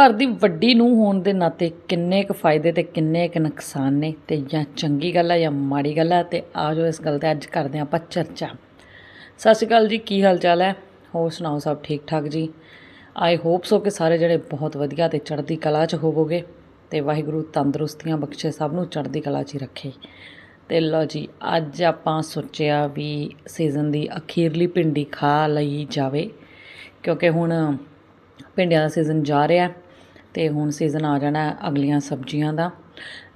ਘਰ ਦੀ ਵੱਡੀ ਨੂੰ ਹੋਣ ਦੇ ਨਾਤੇ ਕਿੰਨੇ ਕੁ ਫਾਇਦੇ ਤੇ ਕਿੰਨੇ ਕੁ ਨੁਕਸਾਨ ਨੇ ਤੇ ਜਾਂ ਚੰਗੀ ਗੱਲ ਹੈ ਜਾਂ ਮਾੜੀ ਗੱਲ ਹੈ ਤੇ ਆਜੋ ਇਸ ਗੱਲ ਤੇ ਅੱਜ ਕਰਦੇ ਆਪਾਂ ਚਰਚਾ। ਸਤਿ ਸ਼੍ਰੀ ਅਕਾਲ ਜੀ, ਕੀ ਹਾਲ ਚਾਲ ਹੈ? ਹੋਰ ਸੁਣਾਓ ਸਭ ਠੀਕ ਠਾਕ ਜੀ? ਆਈ ਹੋਪ ਸੋ ਕਿ ਸਾਰੇ ਜਿਹੜੇ ਬਹੁਤ ਵਧੀਆ ਤੇ ਚੜ੍ਹਦੀ ਕਲਾ 'ਚ ਹੋਵੋਗੇ ਤੇ ਵਾਹਿਗੁਰੂ ਤੰਦਰੁਸਤੀਆਂ ਬਖਸ਼ੇ ਸਭ ਨੂੰ ਚੜ੍ਹਦੀ ਕਲਾ 'ਚ ਹੀ ਰੱਖੇ। ਤੇ ਲਓ ਜੀ, ਅੱਜ ਆਪਾਂ ਸੋਚਿਆ ਵੀ ਸੀਜ਼ਨ ਦੀ ਅਖੀਰਲੀ ਭਿੰਡੀ ਖਾ ਲਈ ਜਾਵੇ ਕਿਉਂਕਿ ਹੁਣ ਭਿੰਡੀਆਂ ਦਾ ਸੀਜ਼ਨ ਜਾ ਰਿਹਾ। ਤੇ ਹੁਣ ਸੀਜ਼ਨ ਆ ਜਾਣਾ ਅਗਲੀਆਂ ਸਬਜ਼ੀਆਂ ਦਾ।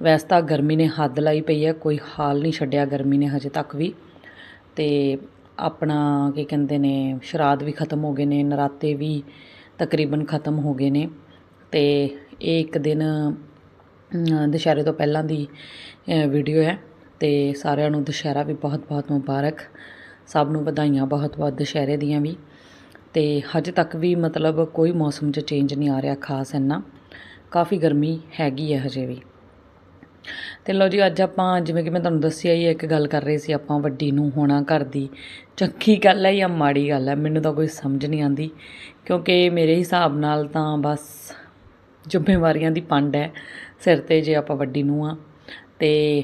ਵੈਸੇ ਤਾਂ ਗਰਮੀ ਨੇ ਹੱਦ ਲਾਈ ਪਈ ਹੈ, ਕੋਈ ਹਾਲ ਨਹੀਂ ਛੱਡਿਆ ਗਰਮੀ ਨੇ ਹਜੇ ਤੱਕ ਵੀ। ਤੇ ਆਪਣਾ ਕੀ ਕਹਿੰਦੇ ਨੇ ਸ਼ਰਾਦ ਵੀ ਖਤਮ ਹੋ ਗਏ ਨੇ, ਨਰਾਤੇ ਵੀ ਤਕਰੀਬਨ ਖਤਮ ਹੋ ਗਏ ਨੇ। ਤੇ ਇਹ ਇੱਕ ਦਿਨ ਦੁਸ਼ਹਿਰੇ ਤੋਂ ਪਹਿਲਾਂ ਦੀ ਵੀਡੀਓ ਹੈ। ਤੇ ਸਾਰਿਆਂ ਨੂੰ ਦੁਸ਼ਹਿਰਾ ਵੀ ਬਹੁਤ-ਬਹੁਤ ਮੁਬਾਰਕ। ਸਭ ਨੂੰ ਵਧਾਈਆਂ ਬਹੁਤ-ਬਹੁਤ ਦੁਸ਼ਹਿਰੇ ਦੀਆਂ ਵੀ। ਤੇ ਹਜੇ ਤੱਕ ਵੀ ਮਤਲਬ ਕੋਈ ਮੌਸਮ 'ਚ ਚੇਂਜ ਨਹੀਂ ਆ ਰਿਹਾ ਖਾਸ ਇੰਨਾ। ਕਾਫੀ ਗਰਮੀ ਹੈਗੀ ਹੈ ਹਜੇ ਵੀ। ਤੇ ਲਓ ਜੀ ਅੱਜ ਆਪਾਂ ਜਿਵੇਂ ਕਿ ਮੈਂ ਤੁਹਾਨੂੰ ਦੱਸਿਆ ਹੀ ਹੈ, ਇੱਕ ਗੱਲ ਕਰ ਰਹੇ ਸੀ ਆਪਾਂ ਵੱਡੀ ਨੂੰ ਹੋਣਾ ਘਰ ਦੀ। ਚੰਗੀ ਗੱਲ ਹੈ ਜਾਂ ਮਾੜੀ ਗੱਲ ਹੈ ਮੈਨੂੰ ਤਾਂ ਕੋਈ ਸਮਝ ਨਹੀਂ ਆਂਦੀ ਕਿਉਂਕਿ ਮੇਰੇ ਹਿਸਾਬ ਨਾਲ ਤਾਂ ਬਸ ਜ਼ਿੰਮੇਵਾਰੀਆਂ ਦੀ ਪੰਡ ਹੈ ਸਿਰ ਤੇ ਜੇ ਆਪਾਂ ਵੱਡੀ ਨੂੰ ਆ। ਤੇ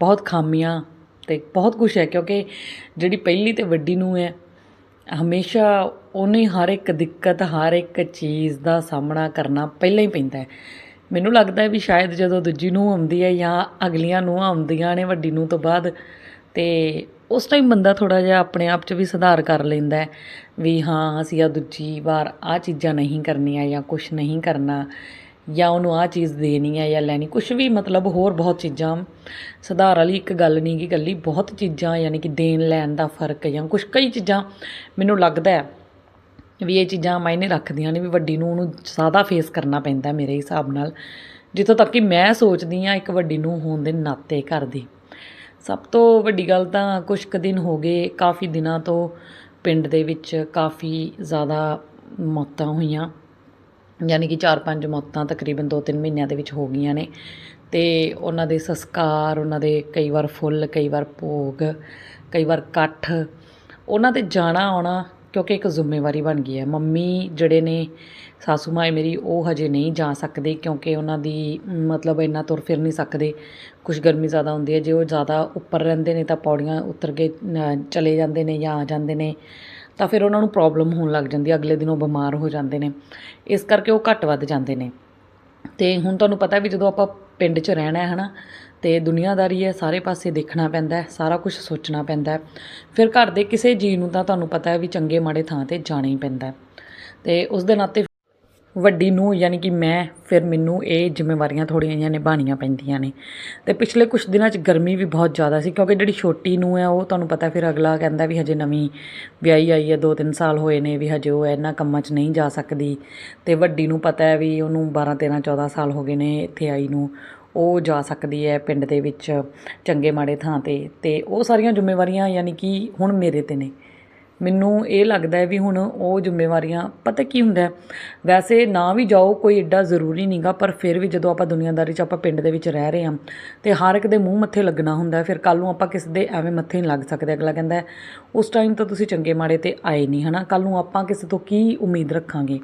ਬਹੁਤ ਖਾਮੀਆਂ ਤੇ ਬਹੁਤ ਕੁਝ ਹੈ ਕਿਉਂਕਿ ਜਿਹੜੀ ਪਹਿਲੀ ਤੇ ਵੱਡੀ ਨੂੰ ਹੈ ਹਮੇਸ਼ਾ ਉਹਨੇ ਹਰ ਇੱਕ ਦਿੱਕਤ, ਹਰ ਇੱਕ ਚੀਜ਼ ਦਾ ਸਾਹਮਣਾ ਕਰਨਾ ਪਹਿਲਾਂ ਹੀ ਪੈਂਦਾ ਹੈ। ਮੈਨੂੰ ਲੱਗਦਾ ਵੀ ਸ਼ਾਇਦ ਜਦੋਂ ਦੂਜੀ ਨੂੰ ਆਉਂਦੀ ਹੈ ਜਾਂ ਅਗਲੀਆਂ ਨੂੰ ਆਉਂਦੀਆਂ ਨੇ, ਵੱਡੀ ਨੂੰ ਤੋਂ ਬਾਅਦ, ਤੇ ਉਸ ਟਾਈਮ ਬੰਦਾ ਥੋੜਾ ਜਿਹਾ ਆਪਣੇ ਆਪ 'ਚ ਵੀ ਸੁਧਾਰ ਕਰ ਲੈਂਦਾ ਹੈ ਵੀ ਹਾਂ, ਅਸੀਂ ਆ ਦੂਜੀ ਵਾਰ ਆ ਚੀਜ਼ਾਂ ਨਹੀਂ ਕਰਨੀਆਂ ਜਾਂ ਕੁਝ ਨਹੀਂ ਕਰਨਾ। ਜਾਂ ਉਹਨੂੰ ਆਹ ਚੀਜ਼ ਦੇਣੀ ਹੈ ਜਾਂ ਲੈਣੀ ਕੁਝ ਵੀ ਮਤਲਬ ਹੋਰ ਬਹੁਤ ਚੀਜ਼ਾਂ। ਸੁਧਾਰ ਵਾਲੀ ਇੱਕ ਗੱਲ ਨਹੀਂ ਕਿ ਇਕੱਲੀ ਬਹੁਤ ਚੀਜ਼ਾਂ, ਯਾਨੀ ਕਿ ਦੇਣ ਲੈਣ ਦਾ ਫ਼ਰਕ ਜਾਂ ਕੁਝ ਕਈ ਚੀਜ਼ਾਂ ਮੈਨੂੰ ਲੱਗਦਾ ਹੈ ਵੀ ਇਹ ਚੀਜ਼ਾਂ ਮਾਇਨੇ ਰੱਖਦੀਆਂ ਨੇ, ਵੀ ਵੱਡੀ ਨੂੰ ਉਹਨੂੰ ਜ਼ਿਆਦਾ ਫੇਸ ਕਰਨਾ ਪੈਂਦਾ ਮੇਰੇ ਹਿਸਾਬ ਨਾਲ। ਜਿੱਥੋਂ ਤੱਕ ਕਿ ਮੈਂ ਸੋਚਦੀ ਹਾਂ ਇੱਕ ਵੱਡੀ ਨੂੰ ਹੋਣ ਦੇ ਨਾਤੇ ਘਰ ਦੀ। ਸਭ ਤੋਂ ਵੱਡੀ ਗੱਲ ਤਾਂ ਕੁਝ ਕੁ ਦਿਨ ਹੋ ਗਏ, ਕਾਫੀ ਦਿਨਾਂ ਤੋਂ ਪਿੰਡ ਦੇ ਵਿੱਚ ਕਾਫੀ ਜ਼ਿਆਦਾ ਮੌਤਾਂ ਹੋਈਆਂ। ਯਾਨੀ ਕਿ 4-5 ਮੌਤਾਂ ਤਕਰੀਬਨ 2-3 ਮਹੀਨਿਆਂ ਦੇ ਵਿੱਚ ਹੋ ਗਈਆਂ ਨੇ। ਤੇ ਉਹਨਾਂ ਦੇ ਸੰਸਕਾਰ, ਉਹਨਾਂ ਦੇ ਕਈ ਵਾਰ ਫੁੱਲ, ਕਈ ਵਾਰ ਭੋਗ, ਕਈ ਵਾਰ ਇਕੱਠ, ਉਹਨਾਂ ਤੇ ਜਾਣਾ ਆਉਣਾ ਕਿਉਂਕਿ ਇੱਕ ਜ਼ਿੰਮੇਵਾਰੀ ਬਣ ਗਈ ਹੈ। ਮੰਮੀ ਜਿਹੜੇ ਨੇ, ਸਾਸੂ ਮਾਂ ਮੇਰੀ ਉਹ ਹਜੇ ਨਹੀਂ ਜਾ ਸਕਦੇ ਕਿਉਂਕਿ ਉਹਨਾਂ ਦੀ ਮਤਲਬ ਇੰਨਾ ਤੁਰ ਫਿਰ ਨਹੀਂ ਸਕਦੇ। ਕੁਝ ਗਰਮੀ ਜ਼ਿਆਦਾ ਹੁੰਦੀ ਹੈ, ਜੇ ਉਹ ਜ਼ਿਆਦਾ ਉੱਪਰ ਰਹਿੰਦੇ ਨੇ ਤਾਂ ਪੌੜੀਆਂ ਉਤਰ ਕੇ ਚਲੇ ਜਾਂਦੇ ਨੇ ਜਾਂ ਆ ਜਾਂਦੇ ਨੇ। ਤਾਂ ਫਿਰ ਉਹਨਾਂ ਨੂੰ ਪ੍ਰੋਬਲਮ ਹੋਣ ਲੱਗ ਜਾਂਦੀ ਹੈ ਅਗਲੇ ਦਿਨ ਉਹ ਬਿਮਾਰ ਹੋ ਜਾਂਦੇ ਨੇ। ਇਸ ਕਰਕੇ ਉਹ ਘੱਟ ਵੱਧ ਜਾਂਦੇ ਨੇ। ਤੇ ਹੁਣ ਤੁਹਾਨੂੰ ਪਤਾ ਵੀ ਜਦੋਂ ਆਪਾਂ ਪਿੰਡ 'ਚ ਰਹਿਣਾ ਹੈ ਹਨਾ, ਤੇ ਦੁਨੀਆਦਾਰੀ ਹੈ, ਸਾਰੇ ਪਾਸੇ ਦੇਖਣਾ ਪੈਂਦਾ ਹੈ, ਸਾਰਾ ਕੁਝ ਸੋਚਣਾ ਪੈਂਦਾ ਹੈ। ਫਿਰ ਘਰ ਦੇ ਕਿਸੇ ਜੀ ਨੂੰ ਤਾਂ ਤੁਹਾਨੂੰ ਪਤਾ ਹੈ ਵੀ ਚੰਗੇ ਮਾੜੇ ਥਾਂ ਤੇ ਜਾਣਾ ਹੀ ਪੈਂਦਾ ਹੈ। ਤੇ ਉਸ ਦੇ ਨਾਤੇ ਵੱਡੀ ਨੂੰ, ਯਾਨੀ ਕਿ ਮੈਂ, ਫਿਰ ਮੈਨੂੰ ਇਹ ਜ਼ਿੰਮੇਵਾਰੀਆਂ ਥੋੜ੍ਹੀਆਂ ਜਿਹੀਆਂ ਨਿਭਾਉਣੀਆਂ ਪੈਂਦੀਆਂ ਨੇ। ਤੇ ਪਿਛਲੇ ਕੁਝ ਦਿਨਾਂ 'ਚ ਗਰਮੀ ਵੀ ਬਹੁਤ ਜ਼ਿਆਦਾ ਸੀ, ਕਿਉਂਕਿ ਜਿਹੜੀ ਛੋਟੀ ਨੂੰ ਹੈ, ਉਹ ਤੁਹਾਨੂੰ ਪਤਾ ਫਿਰ ਅਗਲਾ ਕਹਿੰਦਾ ਵੀ ਹਜੇ ਨਵੀਂ ਵਿਆਹੀ ਆਈ ਹੈ 2-3 ਸਾਲ ਹੋਏ ਨੇ ਵੀ ਹਜੇ ਉਹ ਇਹਨਾਂ ਕੰਮਾਂ 'ਚ ਨਹੀਂ ਜਾ ਸਕਦੀ। ਤੇ ਵੱਡੀ ਨੂੰ ਪਤਾ ਹੈ ਵੀ ਉਹਨੂੰ 12 13 14 ਸਾਲ ਹੋ ਗਏ ਨੇ ਇੱਥੇ ਆਈ ਨੂੰ, ਉਹ ਜਾ ਸਕਦੀ ਹੈ ਪਿੰਡ ਦੇ ਵਿੱਚ ਚੰਗੇ ਮਾੜੇ ਥਾਂ ਤੇ। ਤੇ ਉਹ ਸਾਰੀਆਂ ਜ਼ਿੰਮੇਵਾਰੀਆਂ ਯਾਨੀ ਕਿ ਹੁਣ ਮੇਰੇ ਤੇ ਨੇ। ਮੈਨੂੰ ਇਹ ਲੱਗਦਾ ਵੀ ਹੁਣ ਉਹ ਜ਼ਿੰਮੇਵਾਰੀਆਂ ਪਤਾ ਕੀ ਹੁੰਦਾ ਵੈਸੇ ਨਾ ਵੀ ਜਾਓ ਕੋਈ ਏਡਾ ਜ਼ਰੂਰੀ ਨਹੀਂਗਾ ਪਰ ਫਿਰ ਵੀ ਜਦੋਂ ਆਪਾਂ ਦੁਨੀਆਦਾਰੀ 'ਚ ਆਪਾਂ ਪਿੰਡ ਦੇ ਵਿੱਚ ਰਹਿ ਰਹੇ ਹਾਂ ਤੇ ਹਰ ਇੱਕ ਦੇ ਮੂੰਹ ਮੱਥੇ ਲੱਗਣਾ ਹੁੰਦਾ ਫਿਰ ਕੱਲ ਨੂੰ ਆਪਾਂ ਕਿਸੇ ਦੇ ਐਵੇਂ ਮੱਥੇ ਨਹੀਂ ਲੱਗ ਸਕਦੇ। ਅਗਲਾ ਕਹਿੰਦਾ ਉਸ ਟਾਈਮ ਤਾਂ ਤੁਸੀਂ ਚੰਗੇ ਮਾੜੇ ਤੇ ਆਏ ਨਹੀਂ, ਹਨਾ? ਕੱਲ ਨੂੰ ਆਪਾਂ ਕਿਸੇ ਤੋਂ ਕੀ ਉਮੀਦ ਰੱਖਾਂਗੇ?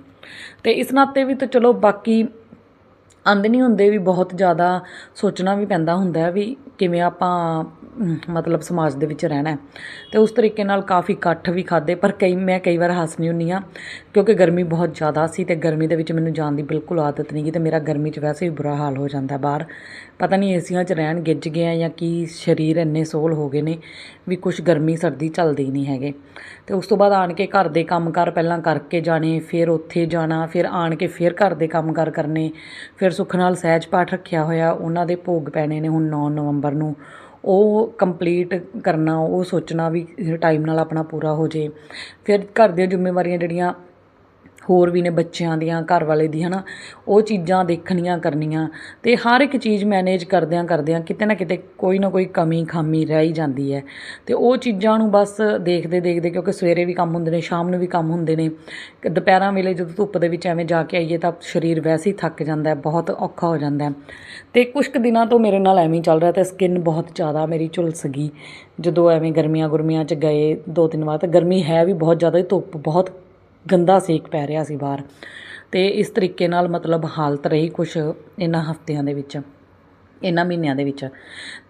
ਤੇ ਇਸ ਨਾਤੇ ਵੀ ਤਾਂ ਚਲੋ ਬਾਕੀ ਅੰਦ ਨਹੀਂ ਹੁੰਦੇ ਵੀ ਬਹੁਤ ਜ਼ਿਆਦਾ ਸੋਚਣਾ ਵੀ ਪੈਂਦਾ ਹੁੰਦਾ ਵੀ ਕਿਵੇਂ ਆਪਾਂ ਮਤਲਬ ਸਮਾਜ ਦੇ ਵਿੱਚ ਰਹਿਣਾ ਹੈ। ਤੇ ਉਸ ਤਰੀਕੇ ਨਾਲ ਕਾਫੀ ਇਕੱਠ ਵੀ ਖਾਦੇ ਪਰ ਕਈ, ਮੈਂ ਕਈ ਵਾਰ ਹੱਸਣੀ ਹੁੰਨੀ ਆ ਕਿਉਂਕਿ ਗਰਮੀ ਬਹੁਤ ਜ਼ਿਆਦਾ ਸੀ ਤੇ ਗਰਮੀ ਦੇ ਵਿੱਚ ਮੈਨੂੰ ਜਾਣ ਦੀ ਬਿਲਕੁਲ ਆਦਤ ਨਹੀਂ ਗਈ ਤੇ ਮੇਰਾ ਗਰਮੀ 'ਚ ਵੈਸੇ ਵੀ ਬੁਰਾ ਹਾਲ ਹੋ ਜਾਂਦਾ ਬਾਹਰ। ਪਤਾ ਨਹੀਂ ਏਸੀਆਂ 'ਚ ਰਹਿਣ ਗਿੱਜ ਗਏ ਆ ਜਾਂ ਕੀ ਸਰੀਰ ਇੰਨੇ ਸੋਲ ਹੋ ਗਏ ਨੇ ਵੀ ਕੁਝ ਗਰਮੀ ਸਰਦੀ ਚੱਲਦੀ ਨਹੀਂ ਹੈਗੇ। ਤੇ ਉਸ ਤੋਂ ਬਾਅਦ ਆਣ ਕੇ ਘਰ ਦੇ ਕੰਮ ਕਰ ਪਹਿਲਾਂ ਕਰਕੇ ਜਾਣੇ, ਫਿਰ ਉੱਥੇ ਜਾਣਾ, ਫਿਰ ਆਣ ਕੇ ਫਿਰ ਘਰ ਦੇ ਕੰਮ ਕਰ ਕਰਨੇ, ਫਿਰ ਸੁੱਖ ਨਾਲ ਸਹਿਜ ਪਾਠ ਰੱਖਿਆ ਹੋਇਆ, ਉਹਨਾਂ ਦੇ ਭੋਗ ਪੈਣੇ ਨੇ ਹੁਣ 9 ਨਵੰਬਰ ਨੂੰ ਉਹ ਕੰਪਲੀਟ ਕਰਨਾ, ਉਹ ਸੋਚਣਾ ਵੀ ਟਾਈਮ ਨਾਲ ਆਪਣਾ ਪੂਰਾ ਹੋ ਜੇ। ਫਿਰ ਘਰ ਦੀਆਂ ਜ਼ਿੰਮੇਵਾਰੀਆਂ ਜਿਹੜੀਆਂ ਹੋਰ ਵੀ ਨੇ ਬੱਚਿਆਂ ਦੀਆਂ, ਘਰ ਵਾਲੇ ਦੀ, ਹਨਾ? ਉਹ ਚੀਜ਼ਾਂ ਦੇਖਣੀਆਂ ਕਰਨੀਆਂ ਤੇ ਹਰ ਇੱਕ ਚੀਜ਼ ਮੈਨੇਜ ਕਰਦਿਆਂ ਕਰਦਿਆਂ ਕਿਤੇ ਨਾ ਕਿਤੇ ਕੋਈ ਨਾ ਕੋਈ ਕਮੀ ਖਾਮੀ ਰਹਿ ਹੀ ਜਾਂਦੀ ਹੈ। ਤੇ ਉਹ ਚੀਜ਼ਾਂ ਨੂੰ ਬਸ ਦੇਖਦੇ ਦੇਖਦੇ ਕਿਉਂਕਿ ਸਵੇਰੇ ਵੀ ਕੰਮ ਹੁੰਦੇ ਨੇ, ਸ਼ਾਮ ਨੂੰ ਵੀ ਕੰਮ ਹੁੰਦੇ ਨੇ ਦੁਪਹਿਰਾਂ ਵੇਲੇ ਜਦੋਂ ਧੁੱਪ ਦੇ ਵਿੱਚ ਐਵੇਂ ਜਾ ਕੇ ਆਈਏ ਤਾਂ ਸਰੀਰ ਵੈਸੇ ਹੀ ਥੱਕ ਜਾਂਦਾ ਹੈ, ਬਹੁਤ ਔਖਾ ਹੋ ਜਾਂਦਾ ਹੈ। ਤੇ ਕੁਝ ਕੁ ਦਿਨਾਂ ਤੋਂ ਮੇਰੇ ਨਾਲ ਐਵੇਂ ਹੀ ਚੱਲ ਰਿਹਾ ਤੇ ਸਕਿਨ ਬਹੁਤ ਜ਼ਿਆਦਾ ਮੇਰੀ ਝੁਲਸ ਗਈ। ਜਦੋਂ ਐਵੇਂ ਗਰਮੀਆਂ ਗੁਰਮੀਆਂ 'ਚ ਗਏ ਦੋ ਤਿੰਨ ਵਾਰ ਤਾਂ ਗਰਮੀ ਹੈ ਵੀ ਬਹੁਤ ਜ਼ਿਆਦਾ, ਧੁੱਪ ਬਹੁਤ ਗੰਦਾ ਸੇਕ ਪੈ ਰਿਹਾ ਸੀ ਬਾਹਰ। ਤੇ ਇਸ ਤਰੀਕੇ ਨਾਲ ਮਤਲਬ ਹਾਲਤ ਰਹੀ ਕੁਛ ਇਹਨਾਂ ਹਫਤਿਆਂ ਦੇ ਵਿੱਚ, ਇਹਨਾਂ ਮਹੀਨਿਆਂ ਦੇ ਵਿੱਚ।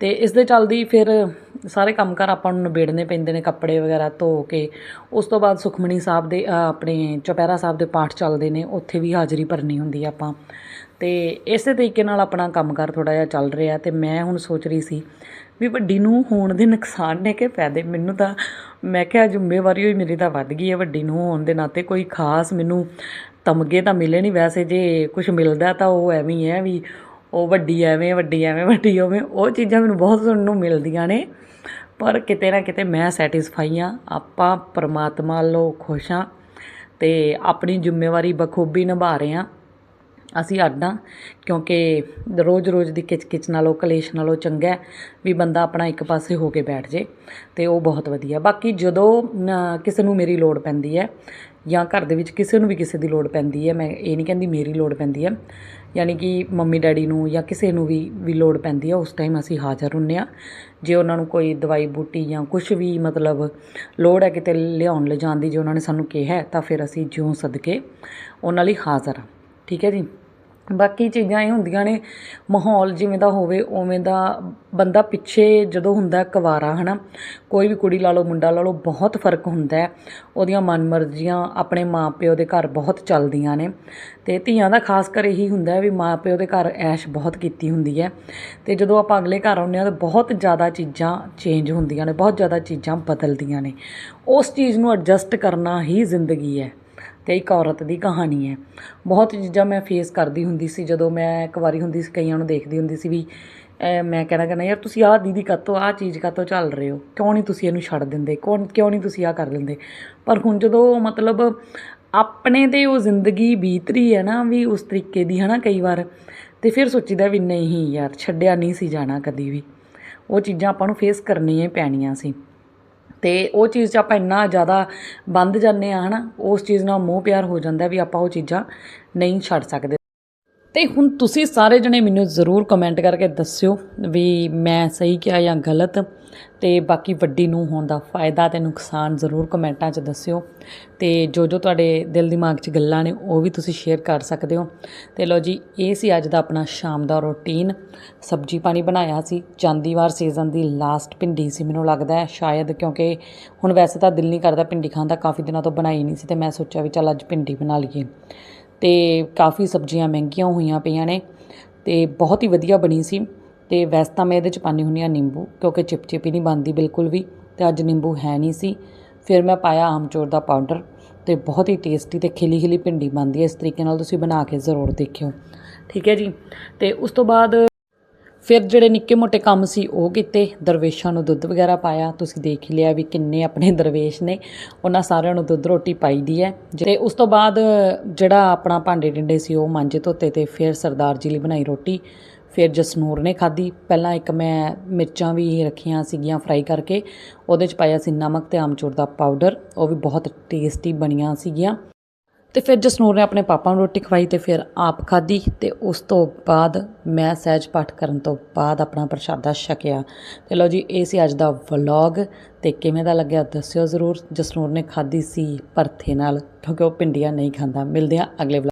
ਤੇ ਇਸ ਦੇ ਚੱਲਦੀ ਫਿਰ ਸਾਰੇ ਕੰਮਕਾਰ ਆਪਾਂ ਨੂੰ ਨਿਬੇੜਨੇ ਪੈਂਦੇ ਨੇ ਕੱਪੜੇ ਵਗੈਰਾ ਧੋ ਕੇ। ਉਸ ਤੋਂ ਬਾਅਦ ਸੁਖਮਣੀ ਸਾਹਿਬ ਦੇ ਆਪਣੇ ਚੁਪਹਿਰਾ ਸਾਹਿਬ ਦੇ ਪਾਠ ਚੱਲਦੇ ਨੇ, ਉੱਥੇ ਵੀ ਹਾਜ਼ਰੀ ਭਰਨੀ ਹੁੰਦੀ ਆ ਆਪਾਂ। ਤੇ ਇਸੇ ਤਰੀਕੇ ਨਾਲ ਆਪਣਾ ਕੰਮਕਾਰ ਥੋੜਾ ਜਿਹਾ ਚੱਲ ਰਿਹਾ ਤੇ ਮੈਂ ਹੁਣ ਸੋਚ ਰਹੀ ਸੀ ਵੀ ਵੱਡੀ ਨੂੰ ਹੋਣ ਦੇ ਨੁਕਸਾਨ ਨੇ ਕਿ ਫਾਇਦੇ ਮੈਨੂੰ ਤਾਂ, ਮੈਂ ਕਿਹਾ ਜ਼ਿੰਮੇਵਾਰੀ ਹੋਈ ਮੇਰੀ ਤਾਂ ਵੱਧ ਗਈ ਹੈ, ਵੱਡੀ ਨੂੰ ਹੋਣ ਦੇ ਨਾਤੇ ਕੋਈ ਖਾਸ ਮੈਨੂੰ ਤਮਗੇ ਤਾਂ ਮਿਲੇ ਨਹੀਂ ਵੈਸੇ, ਜੇ ਕੁਝ ਮਿਲਦਾ ਤਾਂ ਉਹ ਐਵੇਂ ਹੀ ਹੈ ਵੀ ਉਹ ਵੱਡੀ ਐਵੇਂ ਵੱਡੀ ਐਵੇਂ, ਵੱਡੀ ਹੋਵੇ ਉਹ ਚੀਜ਼ਾਂ ਮੈਨੂੰ ਬਹੁਤ ਸੁਣਨ ਨੂੰ ਮਿਲਦੀਆਂ ਨੇ। ਪਰ ਕਿਤੇ ਨਾ ਕਿਤੇ ਮੈਂ ਸੈਟੀਸਫਾਈ ਆ ਆਪਾਂ ਪਰਮਾਤਮਾ ਵੱਲੋਂ ਖੁਸ਼ ਹਾਂ ਤੇ ਆਪਣੀ ਜ਼ਿੰਮੇਵਾਰੀ ਬਖੂਬੀ ਨਿਭਾ ਰਹੇ ਹਾਂ। ਅਸੀਂ ਅੱਡ ਹਾਂ, ਕਿਉਂਕਿ ਰੋਜ਼-ਰੋਜ਼ ਦੀ ਕਿਚਕਿਚ ਨਾਲੋਂ, ਕਲੇਸ਼ ਨਾਲੋਂ ਚੰਗਾ ਵੀ ਬੰਦਾ ਆਪਣਾ ਇੱਕ ਪਾਸੇ ਹੋ ਕੇ ਬੈਠ ਜੇ, ਤੇ ਉਹ ਬਹੁਤ ਵਧੀਆ। ਬਾਕੀ ਜਦੋਂ ਕਿਸੇ ਨੂੰ ਮੇਰੀ ਲੋੜ ਪੈਂਦੀ ਹੈ ਜਾਂ ਘਰ ਦੇ ਵਿੱਚ ਕਿਸੇ ਨੂੰ ਵੀ ਕਿਸੇ ਦੀ ਲੋੜ ਪੈਂਦੀ ਹੈ, ਮੈਂ ਇਹ ਨਹੀਂ ਕਹਿੰਦੀ ਮੇਰੀ ਲੋੜ ਪੈਂਦੀ ਹੈ, ਯਾਨੀ ਕਿ ਮੰਮੀ ਡੈਡੀ ਨੂੰ ਜਾਂ ਕਿਸੇ ਨੂੰ ਵੀ ਵੀ ਲੋੜ ਪੈਂਦੀ ਹੈ, ਉਸ ਟਾਈਮ ਅਸੀਂ ਹਾਜ਼ਰ ਹੁੰਨੇ ਆ ਜੇ ਉਹਨਾਂ ਨੂੰ ਕੋਈ ਦਵਾਈ ਬੂਟੀ ਜਾਂ ਕੁਝ ਵੀ ਮਤਲਬ ਲੋੜ ਹੈ ਕਿਤੇ ਲਿਆਉਣ, ਲਿਜਾਣ ਦੀ, ਜੇ ਉਹਨਾਂ ਨੇ ਸਾਨੂੰ ਕਿਹਾ ਤਾਂ ਫਿਰ ਅਸੀਂ ਜਿਉਂ ਸਦਕੇ ਉਹਨਾਂ ਲਈ ਹਾਜ਼ਰ ਹਾਂ। ਠੀਕ ਹੈ ਜੀ। ਬਾਕੀ ਚੀਜ਼ਾਂ ਇਹ ਹੁੰਦੀਆਂ ਨੇ, ਮਾਹੌਲ ਜਿਵੇਂ ਦਾ ਹੋਵੇ, ਉਵੇਂ ਦਾ ਬੰਦਾ ਪਿੱਛੇ ਜਦੋਂ ਹੁੰਦਾ ਕੁਵਾਰਾ, ਹਨਾ, ਕੋਈ ਵੀ ਕੁੜੀ ਲਾ ਲਓ, ਮੁੰਡਾ ਲਾ ਲਓ, ਬਹੁਤ ਫ਼ਰਕ ਹੁੰਦਾ ਹੈ। ਉਹਦੀਆਂ ਮਨਮਰਜ਼ੀਆਂ ਆਪਣੇ ਮਾਪਿਓ ਦੇ ਘਰ ਬਹੁਤ ਚੱਲਦੀਆਂ ਨੇ ਤੇ ਧੀਆਂ ਦਾ ਖਾਸ ਕਰ ਇਹੀ ਹੁੰਦਾ ਹੈ ਵੀ ਮਾਪਿਓ ਦੇ ਘਰ ਐਸ਼ ਬਹੁਤ ਕੀਤੀ ਹੁੰਦੀ ਹੈ ਤੇ ਜਦੋਂ ਆਪਾਂ ਅਗਲੇ ਘਰ ਆਉਂਦੇ ਹਾਂ ਤਾਂ ਬਹੁਤ ਜ਼ਿਆਦਾ ਚੀਜ਼ਾਂ ਚੇਂਜ ਹੁੰਦੀਆਂ ਨੇ, ਬਹੁਤ ਜ਼ਿਆਦਾ ਚੀਜ਼ਾਂ ਬਦਲਦੀਆਂ ਨੇ। ਉਸ ਚੀਜ਼ ਨੂੰ ਐਡਜਸਟ ਕਰਨਾ ਹੀ ਜ਼ਿੰਦਗੀ ਹੈ। ਤੇ ਇੱਕ ਔਰਤ ਦੀ ਕਹਾਣੀ ਹੈ। ਬਹੁਤ ਚੀਜ਼ਾਂ ਮੈਂ ਫੇਸ ਕਰਦੀ ਹੁੰਦੀ ਸੀ, ਜਦੋਂ ਮੈਂ ਇੱਕ ਵਾਰੀ ਹੁੰਦੀ ਸੀ, ਕਈਆਂ ਨੂੰ ਦੇਖਦੀ ਹੁੰਦੀ ਸੀ ਵੀ ਮੈਂ ਕਹਿਣਾ ਕਹਿੰਦਾ ਯਾਰ, ਤੁਸੀਂ ਆਹ ਦੀਦੀ ਕਾਤੋਂ, ਆਹ ਚੀਜ਼ ਕਾਤੋਂ ਚੱਲ ਰਹੇ ਹੋ? ਕਿਉਂ ਨਹੀਂ ਤੁਸੀਂ ਇਹਨੂੰ ਛੱਡ ਦਿੰਦੇ? ਕੌਣ, ਕਿਉਂ ਨਹੀਂ ਤੁਸੀਂ ਆਹ ਕਰ ਲੈਂਦੇ? ਪਰ ਹੁਣ ਜਦੋਂ ਮਤਲਬ ਆਪਣੇ ਤੇ ਉਹ ਜ਼ਿੰਦਗੀ ਬੀਤ ਰਹੀ ਹੈ ਨਾ, ਵੀ ਉਸ ਤਰੀਕੇ ਦੀ ਹਨਾ ਕਈ ਵਾਰ, ਤੇ ਫਿਰ ਸੋਚੀਦਾ ਵੀ ਨਹੀਂ ਯਾਰ, ਛੱਡਿਆ ਨਹੀਂ ਸੀ ਜਾਣਾ ਕਦੀ ਵੀ। ਉਹ ਚੀਜ਼ਾਂ ਆਪਾਂ ਨੂੰ ਫੇਸ ਕਰਨੀਆਂ ਪੈਣੀਆਂ ਸੀ। ਅਤੇ ਉਹ ਚੀਜ਼ 'ਚ ਆਪਾਂ ਇੰਨਾ ਜ਼ਿਆਦਾ ਬੰਦ ਜਾਂਦੇ ਹਾਂ ਹੈ ਨਾ ਉਸ ਚੀਜ਼ ਨਾਲ ਮੋਹ ਪਿਆਰ ਹੋ ਜਾਂਦਾ ਵੀ ਆਪਾਂ ਉਹ ਚੀਜ਼ਾਂ ਨਹੀਂ ਛੱਡ ਸਕਦੇ। ਤੇ ਹੁਣ ਤੁਸੀਂ ਸਾਰੇ ਜਣੇ ਮੈਨੂੰ ਜ਼ਰੂਰ ਕਮੈਂਟ ਕਰਕੇ ਦੱਸਿਓ ਵੀ ਮੈਂ ਸਹੀ ਕਿਹਾ ਜਾਂ ਗਲਤ, ਤੇ ਬਾਕੀ ਵੱਡੀ ਨੂੰ ਹੋਣ ਦਾ ਫਾਇਦਾ ਤੇ ਨੁਕਸਾਨ ਜ਼ਰੂਰ ਕਮੈਂਟਾਂ 'ਚ ਦੱਸਿਓ। ਤੇ ਜੋ ਜੋ ਤੁਹਾਡੇ ਦਿਲ ਦਿਮਾਗ 'ਚ ਗੱਲਾਂ ਨੇ, ਉਹ ਵੀ ਤੁਸੀਂ ਸ਼ੇਅਰ ਕਰ ਸਕਦੇ ਹੋ। ਤੇ ਲੋ ਜੀ, ਇਹ ਸੀ ਅੱਜ ਦਾ ਆਪਣਾ ਸ਼ਾਮ ਦਾ ਰੁਟੀਨ ਸਬਜੀ ਪਾਣੀ ਬਣਾਇਆ ਸੀ ਚਾਂਦੀਵਾਰ ਸੀਜ਼ਨ ਦੀ ਲਾਸਟ ਭਿੰਡੀ ਸੀ, ਮੈਨੂੰ ਲੱਗਦਾ ਹੈ, ਸ਼ਾਇਦ ਕਿਉਂਕਿ ਹੁਣ ਵੈਸੇ ਤਾਂ ਦਿਲ ਨਹੀਂ ਕਰਦਾ ਭਿੰਡੀ ਖਾਣ ਦਾ, ਕਾਫੀ ਦਿਨਾਂ ਤੋਂ ਬਣਾਈ ਨਹੀਂ ਸੀ ਤੇ ਮੈਂ ਸੋਚਿਆ ਵੀ ਚੱਲ ਅੱਜ ਭਿੰਡੀ ਬਣਾ ਲਈਏ। ਅਤੇ ਕਾਫੀ ਸਬਜ਼ੀਆਂ ਮਹਿੰਗੀਆਂ ਹੋਈਆਂ ਪਈਆਂ ਨੇ ਅਤੇ ਬਹੁਤ ਹੀ ਵਧੀਆ ਬਣੀ ਸੀ ਅਤੇ ਵੈਸੇ ਤਾਂ ਮੈਂ ਇਹਦੇ ਚ ਪਾਉਂਦੀ ਹੁੰਦੀ ਹਾਂ ਨਿੰਬੂ, ਕਿਉਂਕਿ ਚਿਪਚਿਪੀ ਨਹੀਂ ਬਣਦੀ ਬਿਲਕੁਲ ਵੀ ਅਤੇ ਅੱਜ ਨਿੰਬੂ ਹੈ ਨਹੀਂ ਸੀ। ਫਿਰ ਮੈਂ ਪਾਇਆ ਆਮਚੂਰ ਦਾ ਪਾਊਡਰ ਅਤੇ ਬਹੁਤ ਹੀ ਟੇਸਟੀ ਅਤੇ ਖਿਲੀ ਖਿਲੀ ਭਿੰਡੀ ਬਣਦੀ ਹੈ। ਇਸ ਤਰੀਕੇ ਨਾਲ ਤੁਸੀਂ ਬਣਾ ਕੇ ਜ਼ਰੂਰ ਦੇਖਿਓ। ਠੀਕ ਹੈ ਜੀ? ਅਤੇ ਉਸ ਤੋਂ ਬਾਅਦ ਫਿਰ ਜਿਹੜੇ ਨਿੱਕੇ ਮੋਟੇ ਕੰਮ ਸੀ ਉਹ ਕੀਤੇ। ਦਰਵੇਸ਼ਾਂ ਨੂੰ ਦੁੱਧ ਵਗੈਰਾ ਪਾਇਆ। ਤੁਸੀਂ ਦੇਖ ਹੀ ਲਿਆ ਵੀ ਕਿੰਨੇ ਆਪਣੇ ਦਰਵੇਸ਼ ਨੇ। ਉਹਨਾਂ ਸਾਰਿਆਂ ਨੂੰ ਦੁੱਧ ਰੋਟੀ ਪਾਈ ਦੀ ਹੈ। ਤੇ ਉਸ ਤੋਂ ਬਾਅਦ ਜਿਹੜਾ ਆਪਣਾ ਭਾਂਡੇ ਡਿੰਡੇ ਸੀ ਉਹ ਮਾਂਜੇ ਧੋਤੇ ਤੇ ਫਿਰ ਸਰਦਾਰ ਜੀ ਲਈ ਬਣਾਈ ਰੋਟੀ। ਫਿਰ ਜਸਨੂਰ ਨੇ ਖਾਧੀ। ਪਹਿਲਾਂ ਇੱਕ ਮੈਂ ਮਿਰਚਾਂ ਵੀ ਰੱਖੀਆਂ ਸੀਗੀਆਂ ਫਰਾਈ ਕਰਕੇ। ਉਹਦੇ ਚ ਪਾਇਆ ਸੀ ਨਮਕ ਤੇ ਆਮਚੂਰ ਦਾ ਪਾਊਡਰ। ਉਹ ਵੀ ਬਹੁਤ ਟੇਸਟੀ ਬਣੀਆਂ ਸੀਗੀਆਂ। ਤੇ ਫਿਰ ਜਸਨੂਰ ਨੇ ਆਪਣੇ ਪਾਪਾ ਨੂੰ ਰੋਟੀ ਖਵਾਈ ਤੇ ਫਿਰ ਆਪ ਖਾਧੀ ਤੇ ਉਸ ਤੋਂ ਬਾਅਦ ਮੈਂ ਸਹਿਜ ਪਾਠ ਕਰਨ ਤੋਂ ਬਾਅਦ ਆਪਣਾ ਪ੍ਰਸ਼ਾਦਾ ਛਕਿਆ। ਤੇ ਲਓ ਜੀ, ਇਹ ਸੀ ਅੱਜ ਦਾ ਵਲੌਗ ਤੇ ਕਿਵੇਂ ਦਾ ਲੱਗਿਆ ਦੱਸਿਓ ਜ਼ਰੂਰ। ਜਸਨੂਰ ਨੇ ਖਾਧੀ ਸੀ ਪਰਥੇ ਨਾਲ ਕਿਉਂਕਿ ਉਹ ਪਿੰਡੀਆਂ ਨਹੀਂ ਖਾਂਦਾ। ਮਿਲਦੇ ਆ ਅਗਲੇ vlog